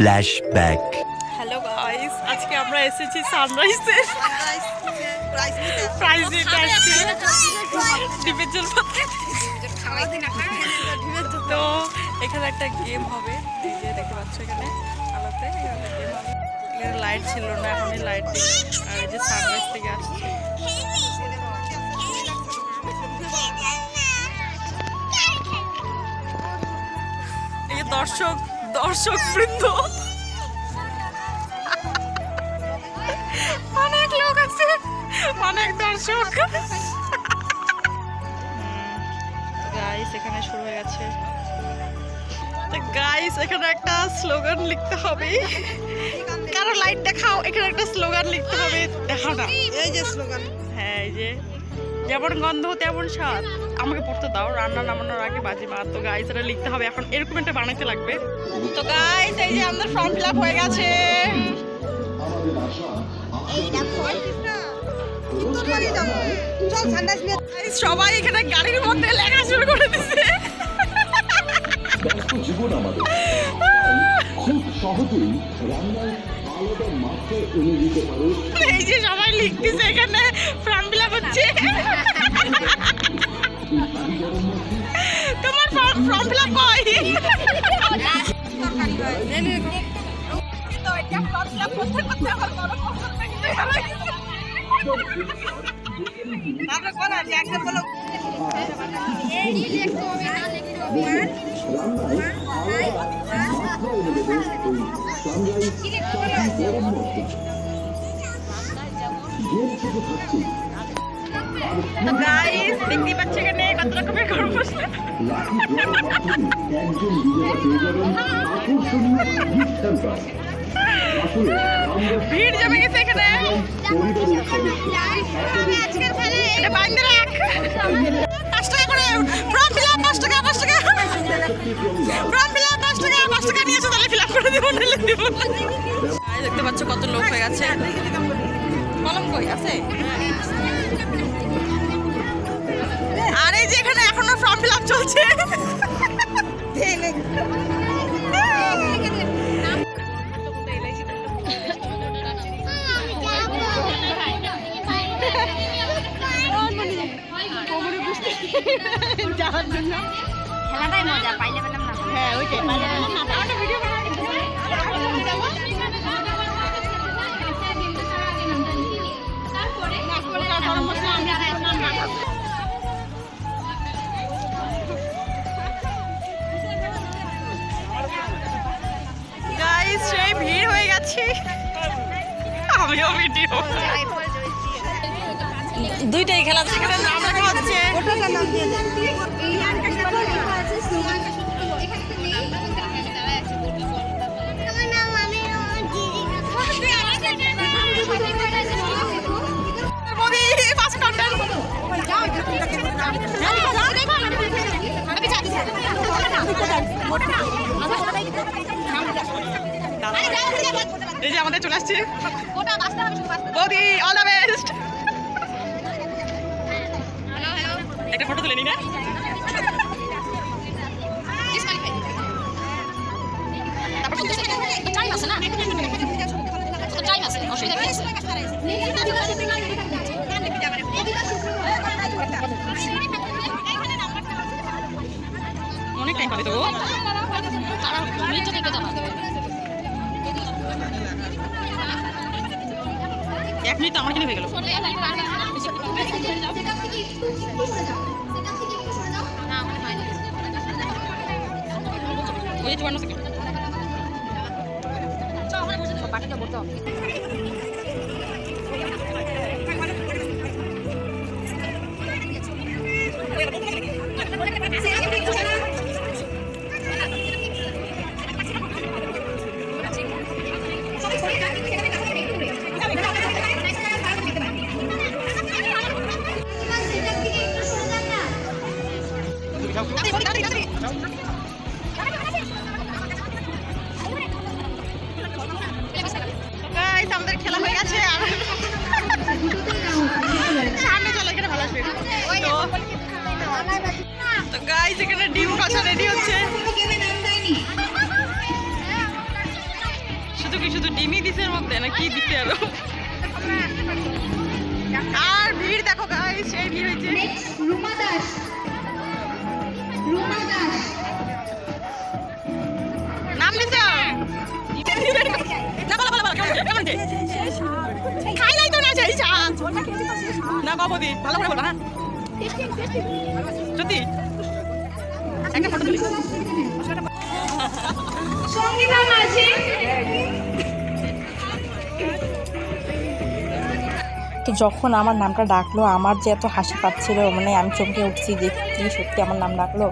Flashback. Hello guys আজকে আমরা এসেছি সানরাইজে প্রাইজ নিতে আসছি। ডিমের জল তো এখানে একটা গেম হবে। এই যে দেখতে পাচ্ছ এখানে আলোতে এখানে গেম হবে। এখানে লাইট ছিল না এখন লাইট দিই। আর এই যে সানরাইজ থেকে আসছে। এই যে দর্শক দর্শক বৃন্দ অনেক লোক আছে অনেক দর্শক। গাইস এখানে শুরু হয়ে গেছে। গাইস এখানে একটা স্লোগান লিখতে হবে। কারও লাইট দেখাও এখানে একটা স্লোগান লিখতে হবে। দেখাও না। এই যে স্লোগান হ্যাঁ এই যে। যেমন গন্ধ তেমন স্বাদ। আমাকে পড়তে দাও রান্না নামানোর আগে বাজি মার। তো গাইস এটা লিখতে হবে। এখন এরকম একটা বানাইতে লাগবে। তো গাইস এই যে আমাদের ফর্ম ফিল আপ হয়ে গেছে। সবাই এখানে গাড়ির মধ্যে লেখা শুরু করে দিছে। ব্যস্ত জীবন আমাদের। খুব সহজেই রান্নার আলাদা মাত্রায় এনে দিতে পারে। এই যে সবাই লিখতেছে এখানে ফর্ম ফিল আপ হচ্ছে। কোন আছে একটা বলো। তো গাইস দেখতেই পাচ্ছ এখানে কত রকমের গরম মশলা। একজন বিজেতা পেয়ে যাবেন আকর্ষণীয় গিফট হ্যাম্পার আসলে আমরা ভিড় জমে গেছে এখানে। পাঁচ টাকা করে পাঁচ টাকা পাঁচ টাকা। পাঁচ টাকা টাকা ফিল আপ করে দেখতে পাচ্ছ কত লোক হয়ে গেছে। কলম কই? আছে? আর এই যে এখানে এখনও ফর্ম ফিল আপ চলছে। সেই ভিড় হয়ে গেছে। আমিও ভিডিও দুইটাই খেলা সেখানে নাম লেখা হচ্ছে। এই যে আমাদের চলে আসছে। বৌদি অল দ্য বেস্ট একটা ফটো তুলে নি না? অনেক এক মিনিট আমার কিনে হয়ে গেল। ওই চুয়ান্ন সেকেন্ড গাইস এখানে ডিম কাঁচা রেডি হচ্ছে। শুধু কি শুধু ডিমই দিছে এর মধ্যে? না কি দিতে আরও? আর ভিড় দেখো গাইস সেই ভিড় হয়েছে। রুমা দাস। রুমা দাস। নাম নিছে না কেমন কেমন তো না চাই চা না কবদি ভালো করে বলবা হ্যাঁ। সঙ্গীতা মাঝি। তো যখন আমার নামটা ডাকলো আমার যে এত হাসি পাচ্ছিল মানে আমি চমকে উঠছি দেখছি সত্যি আমার নাম ডাকলো।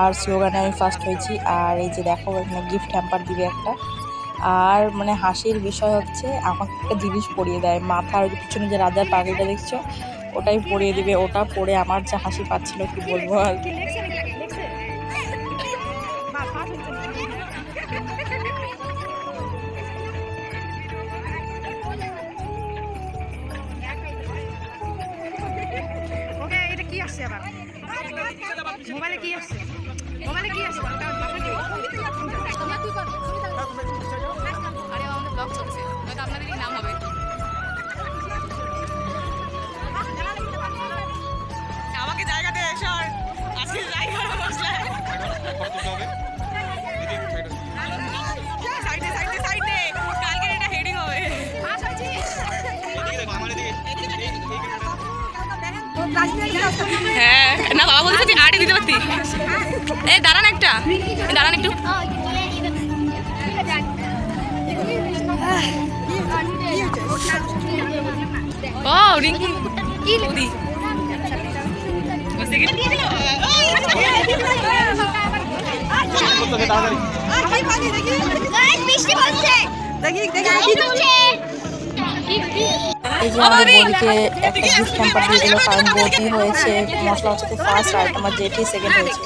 আর স্লোগানে আমি ফার্স্ট হয়েছি। আর এই যে দেখো এখানে গিফট হ্যাম্পার দিবে একটা। আর মানে হাসির বিষয় হচ্ছে আমাকে একটা জিনিস পরিয়ে দেয়। মাথার ওই পিছনে যে রাজার পাগড়িটা দেখছ ওটাই পরিয়ে দিবে। ওটা পরে আমার যা হাসি পাচ্ছিল কি বলব আর ওকে এটা কি আসছে আবার? মোবাইলে কি আসছে মোবাইলে কি আসছে আরে আমাদের ব্লগ চলছে। হয়তো আপনাদেরই নাম হবে। আমাকে জায়গা দে সর আজকে জায়গা বসলে। হ্যাঁ। না বাবা বলছে তুই আটে দিতে পারতি। এই দাঁড়ান একটা। দাঁড়ান একটু। ও রিঙ্কি। কি বৃষ্টি পড়ছে দেখি দেখি। এই যে আমাদের বৌদিকে একটা গিফট হ্যাম্পার দিয়ে দিল কারণ বৌদি হয়েছে, মশলা হচ্ছে ফার্স্ট আর তোমার জেঠি সেকেন্ড হয়েছে।